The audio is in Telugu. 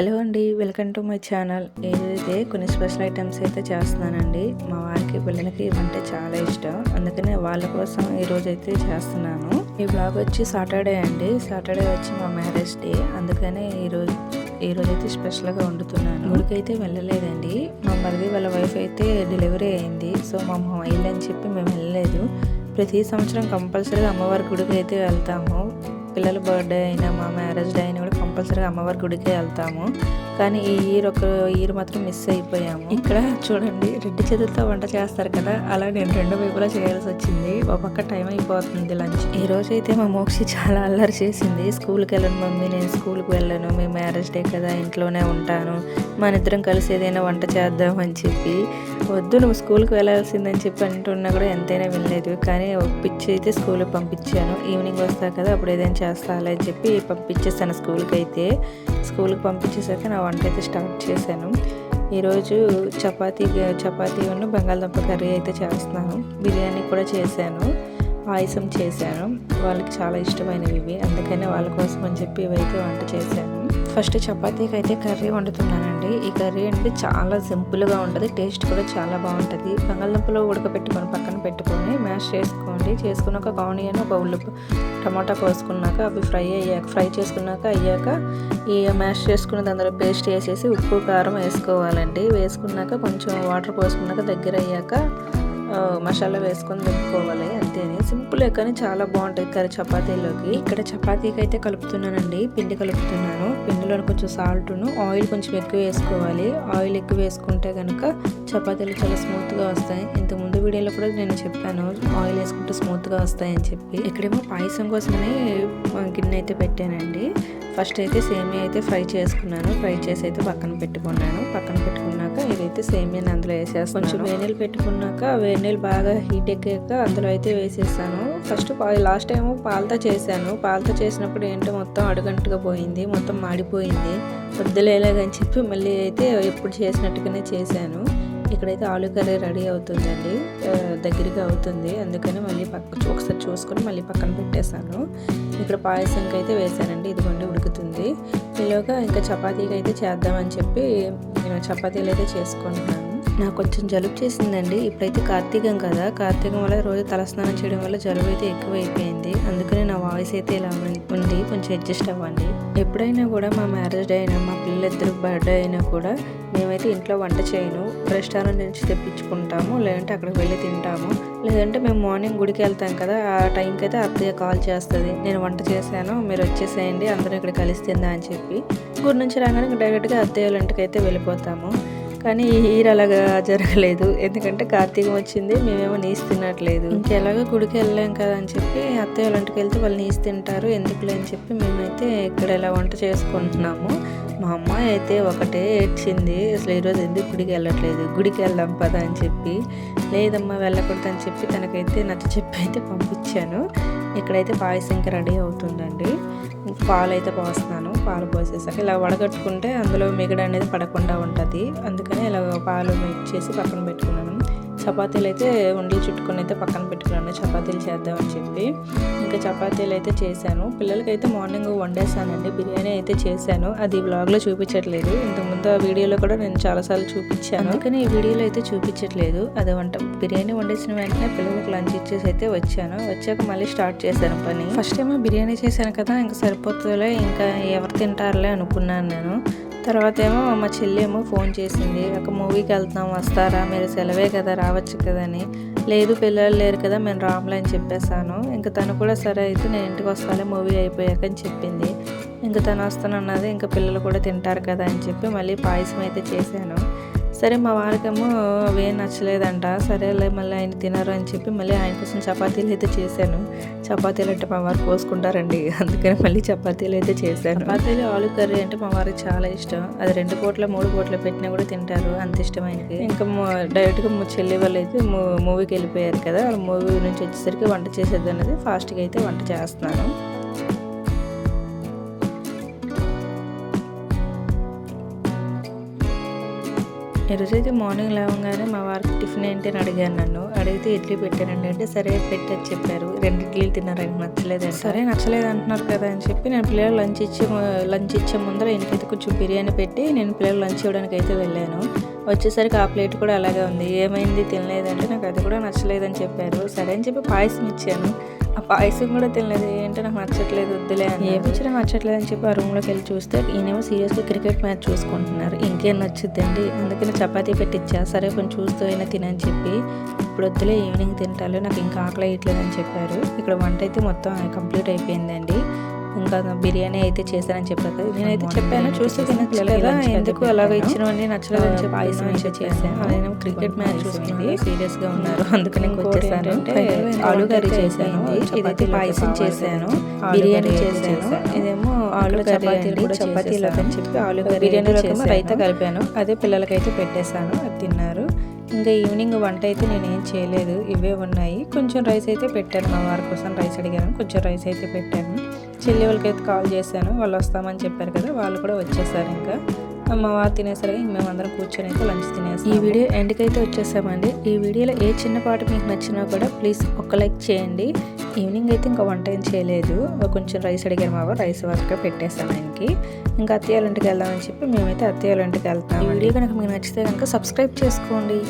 హలో అండి వెల్కమ్ టు మై ఛానల్. ఏదైతే కొన్ని స్పెషల్ ఐటమ్స్ అయితే చేస్తున్నానండి. మా వారికి పిల్లలకి ఇవంటే చాలా ఇష్టం. అందుకనే వాళ్ళ కోసం ఈ అయితే చేస్తున్నాను. ఈ బ్లాగ్ వచ్చి సాటర్డే అండి. సాటర్డే వచ్చి మా మ్యారేజ్ డే. అందుకనే ఈరోజు ఈ రోజు అయితే స్పెషల్గా వండుతున్నాను. గుడికి అయితే వెళ్ళలేదండి. మా మరిది వాళ్ళ వైఫ్ అయితే డెలివరీ అయింది. సో మా మా అని చెప్పి మేము వెళ్ళలేదు. ప్రతి సంవత్సరం కంపల్సరీగా అమ్మవారి గుడికి అయితే వెళ్తాము. పిల్లల బర్త్డే అయినా మా మ్యారేజ్ డే అయినా కూడా కంపల్సరీగా అమ్మవారి గుడికే వెళ్తాము. కానీ ఈ ఇయర్ ఒక ఇయర్ మాత్రం మిస్ అయిపోయాము. ఇక్కడ చూడండి రెడ్డి చేతులతో వంట చేస్తారు కదా అలా నేను రెండు వైపులా చేయాల్సి వచ్చింది. ఒక పక్క టైం అయిపోతుంది లంచ్. ఈ రోజు అయితే మా మోక్షి చాలా అల్లరి చేసింది. స్కూల్కి వెళ్ళను మమ్మీ నేను స్కూల్కి వెళ్ళను. మీ మ్యారేజ్ డే కదా ఇంట్లోనే ఉంటాను. మన ఇద్దరం కలిసి ఏదైనా వంట చేద్దాం అని చెప్పి వద్దు నువ్వు స్కూల్కి వెళ్ళాల్సిందని చెప్పి అంటున్నా కూడా ఎంతైనా వినలేదు. కానీ పిచ్చి అయితే స్కూల్కి పంపించాను. ఈవినింగ్ వస్తా కదా అప్పుడు ఏదైనా చేస్తాలే అని చెప్పి పంపించేస్తాను స్కూల్కి అయితే. స్కూల్కి పంపించేసాక నా వంట అయితే స్టార్ట్ చేశాను. ఈరోజు చపాతీ చపాతీ ఉన్న బంగాళదుంప కర్రీ అయితే చేస్తున్నాను. బిర్యానీ కూడా చేశాను. పాయసం చేశాను. వాళ్ళకి చాలా ఇష్టమైనవి ఇవి. అందుకనే వాళ్ళ కోసం అని చెప్పి ఇవైతే వంట చేశాను. ఫస్ట్ చపాతీకి అయితే కర్రీ వండుతున్నానండి. ఈ కర్రీ అంటే చాలా సింపుల్గా ఉంటుంది టేస్ట్ కూడా చాలా బాగుంటుంది. బంగాళదుంపలు ఉడకబెట్టుకొని పక్కన పెట్టుకొని మ్యాష్ చేసుకోండి. చేసుకున్నాక ఒక ఆనియన్ ఒక ఉల్లి టమాటా కోసుకున్నాక అవి ఫ్రై అయ్యాక ఫ్రై చేసుకున్నాక అయ్యాక ఈ మ్యాష్ చేసుకున్న అందులో పేస్ట్ వేసేసి ఉప్పు కారం వేసుకోవాలండి. వేసుకున్నాక కొంచెం వాటర్ పోసుకున్నాక దగ్గర అయ్యాక మసాలా వేసుకొని పెట్టుకోవాలి అంతేనే. సింపుల్ కానీ చాలా బాగుంటుంది కర్రీ చపాతీలోకి. ఇక్కడ చపాతీకి అయితే కలుపుతున్నానండి పిండి కలుపుతున్నాను. పిండిలో కొంచెం సాల్ట్ను ఆయిల్ కొంచెం ఎక్కువ వేసుకోవాలి. ఆయిల్ ఎక్కువ వేసుకుంటే కనుక చపాతీలు చాలా స్మూత్గా వస్తాయి. ఇంత ముందు వీడియోలో కూడా నేను చెప్పాను ఆయిల్ వేసుకుంటే స్మూత్గా వస్తాయని చెప్పి. ఇక్కడేమో పాయసం కోసమని గిన్నె అయితే పెట్టానండి. ఫస్ట్ అయితే సేమియా అయితే ఫ్రై చేసుకున్నాను. ఫ్రై చేసి అయితే పక్కన పెట్టుకున్నాను. పక్కన పెట్టుకున్నాక నేనైతే సేమియాని అందులో వేసేస్తాను కొంచెం వేనీళ్ళు పెట్టుకున్నాక వేనీళ్ళు బాగా హీట్ ఎక్కాక అందులో అయితే వేసేసాను. ఫస్ట్ లాస్ట్ టైం పాలతో చేశాను. పాలతో చేసినప్పుడు ఏంటో మొత్తం అడుగంటుగా పోయింది మొత్తం మాడిపోయింది. వద్దులేలాగని చెప్పి మళ్ళీ అయితే ఎప్పుడు చేసినట్టుగానే చేశాను. ఇక్కడైతే ఆలు కర్రీ రెడీ అవుతుందండి. దగ్గరగా అవుతుంది. అందుకని మళ్ళీ పక్క ఒకసారి చూసుకొని మళ్ళీ పక్కన పెట్టేశాను. ఇక్కడ పాయసంకి అయితే వేసానండి ఇదిగోండి ఉడుకుతుంది. ఈలోగా ఇంకా చపాతీకి అయితే చేద్దామని చెప్పి నేను చపాతీలు అయితే చేసుకుంటున్నాను. నాకు కొంచెం జలుబు చేసిందండి. ఇప్పుడైతే కార్తీకం కదా. కార్తీకం వల్ల రోజు తలస్నానం చేయడం వల్ల జలుబు అయితే ఎక్కువ అయిపోయింది అందుకని నా వాయిస్ అయితే ఇలా ఉంది. కొంచెం అడ్జస్ట్ అవ్వండి. ఎప్పుడైనా కూడా మా మ్యారేజ్ డే అయినా మా పిల్లలిద్దరు బర్త్డే అయినా కూడా మేమైతే ఇంట్లో వంట చేయను. రెస్టారెంట్ నుంచి తెప్పించుకుంటాము. లేదంటే అక్కడికి వెళ్ళి తింటాము. లేదంటే మేము మార్నింగ్ గుడికి వెళ్తాం కదా. ఆ టైంకి అయితే అత్తయ్య కాల్ చేస్తుంది. నేను వంట చేశాను. మీరు వచ్చేసేయండి. అందరూ ఇక్కడ కలిసి తిందా అని చెప్పి. గుడి నుంచి రాగానే డైరెక్ట్గా అత్తయ్య వాళ్ళ ఇంటికి అయితే వెళ్ళిపోతాము. కానీ ఈ హీర్ అలాగా జరగలేదు. ఎందుకంటే కార్తీకం వచ్చింది మేమేమో నీసి తినట్లేదు. ఇంకెలాగో గుడికి వెళ్ళాం కదా అని చెప్పి అత్తయ్య వాళ్ళంటికి వెళ్తే వాళ్ళు నీసి తింటారు ఎందుకులే అని చెప్పి మేమైతే ఇక్కడ ఇలా వంట చేసుకుంటున్నాము. మా అమ్మాయి అయితే ఒకటే ఏడ్చింది అసలు ఈరోజు ఎందుకు గుడికి వెళ్ళట్లేదు? గుడికి వెళ్దాం పదా అని చెప్పి లేదమ్మా వెళ్ళకూడదు అని చెప్పి తనకైతే నచ్చ చెప్పి అయితే పంపించాను. ఇక్కడైతే పాయసం ఇంకా రెడీ అవుతుందండి. పాలు అయితే పోస్తాను పాలు పోసేసాక ఇలా వడగట్టుకుంటే అందులో మిగడ అనేది పడకుండా ఉంటుంది. అందుకని ఇలా పాలు మిక్స్ చేసి పక్కన పెట్టుకున్నాను. చపాతీలు అయితే ఉండలు చుట్టుకొని అయితే పక్కన పెట్టుకున్నాను. చపాతీలు చేద్దామని చెప్పి. ఇంకా చపాతీలు అయితే చేశాను. పిల్లలకైతే మార్నింగ్ వండేసానండి బిర్యానీ అయితే చేశాను. అది వ్లాగ్లో చూపించట్లేదు. ఇంతకుముందు ఆ వీడియోలో కూడా నేను చాలాసార్లు చూపించాను. కానీ ఈ వీడియోలో అయితే చూపించట్లేదు. అది వంట బిర్యానీ వండేసిన వెంటనే పిల్లలకు లంచ్ ఇచ్చేసి అయితే వచ్చాను. వచ్చాక మళ్ళీ స్టార్ట్ చేశాను పని. ఫస్ట్ ఏమో బిర్యానీ చేశాను కదా ఇంకా సరిపోతుందిలే ఇంకా ఎవరు తింటారులే అనుకున్నాను నేను. తర్వాత ఏమో మా చెల్లి ఏమో ఫోన్ చేసింది. ఒక మూవీకి వెళ్తున్నాం వస్తారా? మీరు సెలవే కదా రావచ్చు కదా అని లేదు పిల్లలు లేరు కదా మేము రాములే అని చెప్పేశాను. ఇంకా తను కూడా సరే అయితే నేను ఇంటికి వస్తాలే మూవీ అయిపోయాక అని చెప్పింది. ఇంకా తను వస్తానన్నది ఇంకా పిల్లలు కూడా తింటారు కదా అని చెప్పి మళ్ళీ పాయసం అయితే చేశాను. సరే మా వారికేమో అవేం నచ్చలేదంట. సరేలే మళ్ళీ ఆయన తినరు అని చెప్పి మళ్ళీ ఆయన కోసం చపాతీలు అయితే చేశాను. చపాతీలు అంటే మా వారు కోసుకుంటారండి. అందుకని మళ్ళీ చపాతీలు అయితే చేశాను. చపాతీలు ఆలు కర్రీ అంటే మా వారికి చాలా ఇష్టం. అది రెండు పూట్ల మూడు పూట్ల పెట్టినా కూడా తింటారు. అంత ఇష్టం ఆయనకి. ఇంకా డైరెక్ట్గా మా చెల్లి వాళ్ళు అయితే మూవీకి వెళ్ళిపోయారు కదా. మూవీ నుంచి వచ్చేసరికి వంట చేసేది అనేది ఫాస్ట్గా అయితే వంట చేస్తున్నాను. ఈరోజు అయితే మార్నింగ్ లేవగానే మా వారికి టిఫిన్ ఏంటి అని అడిగాను నన్ను. అడిగితే ఇడ్లీ పెట్టానండి అంటే సరే పెట్టని చెప్పారు. రెండు ఇడ్లీలు తిన్నారు. నచ్చలేదు సరే నచ్చలేదు అంటున్నారు కదా అని చెప్పి నేను పిల్లలు లంచ్ ఇచ్చే లంచ్ ఇచ్చే ముందర ఇంటికి కొంచెం బిర్యానీ పెట్టి నేను పిల్లలు లంచ్ ఇవ్వడానికి అయితే వెళ్ళాను. వచ్చేసరికి ఆ ప్లేట్ కూడా అలాగే ఉంది. ఏమైంది తినలేదంటే నాకు అది కూడా నచ్చలేదని చెప్పారు. సరే అని చెప్పి పాయసం ఇచ్చాను. ఆ పాయసం కూడా తినలేదు. ఏంటో నాకు నచ్చట్లేదు వద్దులే అని ఏ నాకు నచ్చట్లేదు అని చెప్పి ఆ రూమ్లోకి వెళ్ళి చూస్తే ఈయనేమో సీరియస్గా క్రికెట్ మ్యాచ్ చూసుకుంటున్నారు. ఇంకేం నచ్చుద్దండి? అందుకని చపాతీ పెట్టించా సరే కొంచెం చూస్తూ అయినా తినని చెప్పి. ఇప్పుడు వద్దులే ఈవినింగ్ తింటాలో నాకు ఇంకా ఆకలి వేయట్లేదని చెప్పారు. ఇక్కడ వంట అయితే మొత్తం కంప్లీట్ అయిపోయిందండి. ఇంకా బిర్యానీ అయితే చేశానని చెప్పారు కదా. నేనైతే చెప్పాను చూస్తే తినచ్చు కదా. ఎందుకు అలాగ ఇచ్చినవన్నీ నచ్చలేదు అని చెప్పి పాయసం అయితే చేశాను. క్రికెట్ మ్యాచ్ చూస్తుంది సీరియస్గా ఉన్నారు అందుకని వచ్చేసాను. ఆలు కర్రీ చేశాను. ఇదైతే పాయసం చేశాను. బిర్యానీ చేశాను. ఇదేమో ఆలు కర్రీ చపాతీలో అని చెప్పి ఆలు కర్రీ బిర్యానీలో రైతా కలిపాను. అదే పిల్లలకైతే పెట్టేశాను. అది తిన్నారు. ఇంకా ఈవినింగ్ వంట అయితే నేను ఏం చేయలేదు. ఇవే ఉన్నాయి. కొంచెం రైస్ అయితే పెట్టాను మా వారి కోసం రైస్ అడిగాను. కొంచెం రైస్ అయితే పెట్టాను. చెల్లి వాళ్ళకైతే కాల్ చేశాను వాళ్ళు వస్తామని చెప్పారు కదా వాళ్ళు కూడా వచ్చేసారు ఇంకా. మా వారు తినేసరికి మేమందరం కూర్చొని అయితే లంచ్ తినేసి ఈ వీడియో ఎండ్కైతే వచ్చేసామండి. ఈ వీడియోలో ఏ చిన్న పాట మీకు నచ్చినా కూడా ప్లీజ్ ఒక లైక్ చేయండి. ఈవినింగ్ అయితే ఇంకా వంట ఏం చేయలేదు. కొంచెం రైస్ అడిగారు మా రైస్ వరకు పెట్టేసాను ఆయనకి. ఇంకా అత్తయ్య వాళ్ళ ఇంటికి వెళ్దామని చెప్పి మేమైతే అత్తయ్య వాళ్ళ ఇంటికి వెళ్తాం ఈ వీడియో కనుక మీకు నచ్చితే కనుక సబ్స్క్రైబ్ చేసుకోండి.